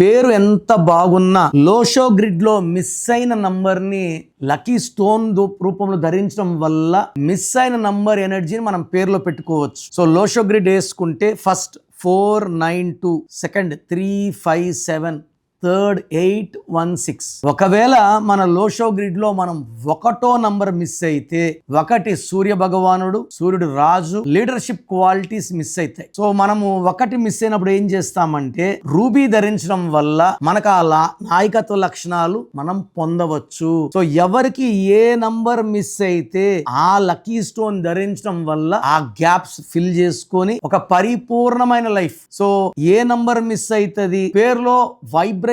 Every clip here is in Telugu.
పేరు ఎంత బాగున్నా లోషో గ్రిడ్లో మిస్ అయిన నంబర్ని లకీ లక్కీ స్టోన్ రూపంలో ధరించడం వల్ల మిస్ అయిన నంబర్ ఎనర్జీని మనం పేరులో పెట్టుకోవచ్చు. సో లోషో గ్రిడ్ వేసుకుంటే first four nine two second three five seven third eight one six. ఒకవేళ మన లోషో గ్రిడ్లో మనం ఒకటో నంబర్ మిస్ అయితే ఒకటి సూర్య భగవానుడు సూర్యుడు రాజు లీడర్షిప్ క్వాలిటీస్ మిస్ అవుతాయి సో మనము ఒకటి మిస్ అయినప్పుడు ఏం చేస్తామంటే రూబీ ధరించడం వల్ల మనకు ఆ నాయకత్వ లక్షణాలు మనం పొందవచ్చు. సో ఎవరికి ఏ నంబర్ మిస్ అయితే ఆ లక్కీ స్టోన్ ధరించడం వల్ల ఆ గ్యాప్స్ ఫిల్ చేసుకొని ఒక పరిపూర్ణమైన లైఫ్. సో ఏ నంబర్ మిస్ అవుతుంది పేరులో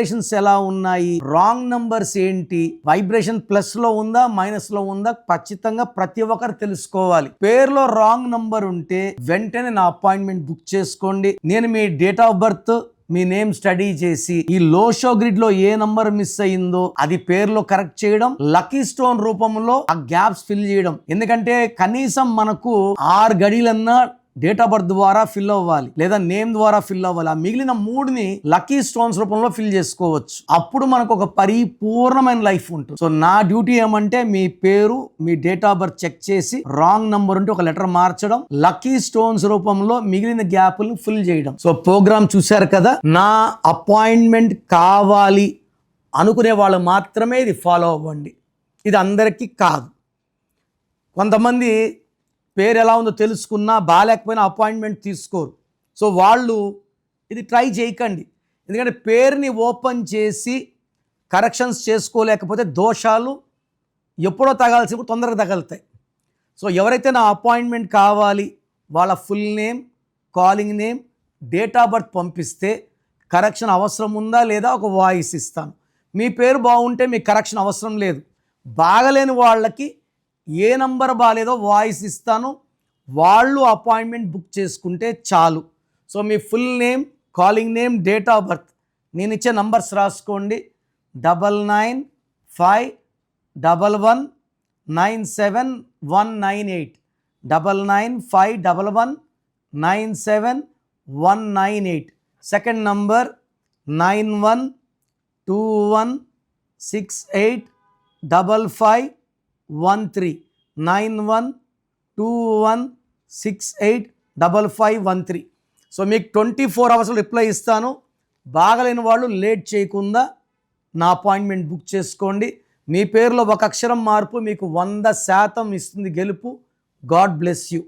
వైబ్రేషన్స్ ఎలా ఉన్నాయి? రాంగ్ నంబర్స్ ఏంటి? వైబ్రేషన్ ప్లస్లో ఉందా? మైనస్లో ఉందా? ఖచ్చితంగా ప్రతి ఒక్కరు తెలుసుకోవాలి. పేరులో రాంగ్ నంబర్ ఉంటే వెంటనే నా అపాయింట్మెంట్ బుక్ చేసుకోండి. నేను మీ డేట్ ఆఫ్ బర్త్ మీ నేమ్ స్టడీ చేసి ఈ లో షో గ్రిడ్లో ఏ నంబర్ మిస్ అయిందో అది పేర్లో కరెక్ట్ చేయడం లక్కీ స్టోన్ రూపంలో ఆ గ్యాప్స్ ఫిల్ చేయడం. ఎందుకంటే కనీసం మనకు ఆరు గడిలన్నా డేట్ ఆఫ్ బర్త్ ద్వారా ఫిల్ అవ్వాలి లేదా నేమ్ ద్వారా ఫిల్ అవ్వాలి. ఆ మిగిలిన మూడుని లక్కీ స్టోన్స్ రూపంలో ఫిల్ చేసుకోవచ్చు. అప్పుడు మనకు ఒక పరిపూర్ణమైన లైఫ్ ఉంటుంది. సో నా డ్యూటీ ఏమంటే మీ పేరు మీ డేట్ ఆఫ్ బర్త్ చెక్ చేసి రాంగ్ నంబర్ ఉంటే ఒక లెటర్ మార్చడం లక్కీ స్టోన్స్ రూపంలో మిగిలిన గ్యాప్లు ఫిల్ చేయడం. సో ప్రోగ్రామ్ చూశారు కదా? నా అపాయింట్మెంట్ కావాలి అనుకునే వాళ్ళు మాత్రమే ఇది ఫాలో అవ్వండి. ఇది అందరికీ కాదు. కొంతమంది పేరు ఎలా ఉందో తెలుసుకున్నా బాగాలేకపోయినా అపాయింట్మెంట్ తీసుకోరు. సో వాళ్ళు ఇది ట్రై చేయకండి. ఎందుకంటే పేరుని ఓపెన్ చేసి కరెక్షన్స్ చేసుకోలేకపోతే దోషాలు ఎప్పుడో తగాల్సినప్పుడు తొందరగా తగలుతాయి. సో ఎవరైతే నా అపాయింట్మెంట్ కావాలి వాళ్ళ full name calling name date of birth పంపిస్తే కరెక్షన్ అవసరం ఉందా లేదా ఒక వాయిస్ ఇస్తాను. మీ పేరు బాగుంటే మీకు కరెక్షన్ అవసరం లేదు. బాగలేని వాళ్ళకి ఏ నంబర్ బాగాలేదో వాయిస్ ఇస్తాను. వాళ్ళు అపాయింట్మెంట్ బుక్ చేసుకుంటే చాలు. So me full name calling name date of birth. నేను ఇచ్చే నంబర్స్ రాసుకోండి. Double nine five double one nine seven one nine eight. Double nine five double one nine seven one nine eight. Second number nine one two one six eight double five one three nine one two one six eight double five one three so మీకు ట్వంటీ ఫోర్ అవర్స్లో రిప్లై ఇస్తాను. బాగలేని వాళ్ళు లేట్ చేయకుండా నా అపాయింట్మెంట్ బుక్ చేసుకోండి. మీ పేరులో ఒక అక్షరం మార్పు మీకు వంద శాతం ఇస్తుంది గెలుపు. God bless you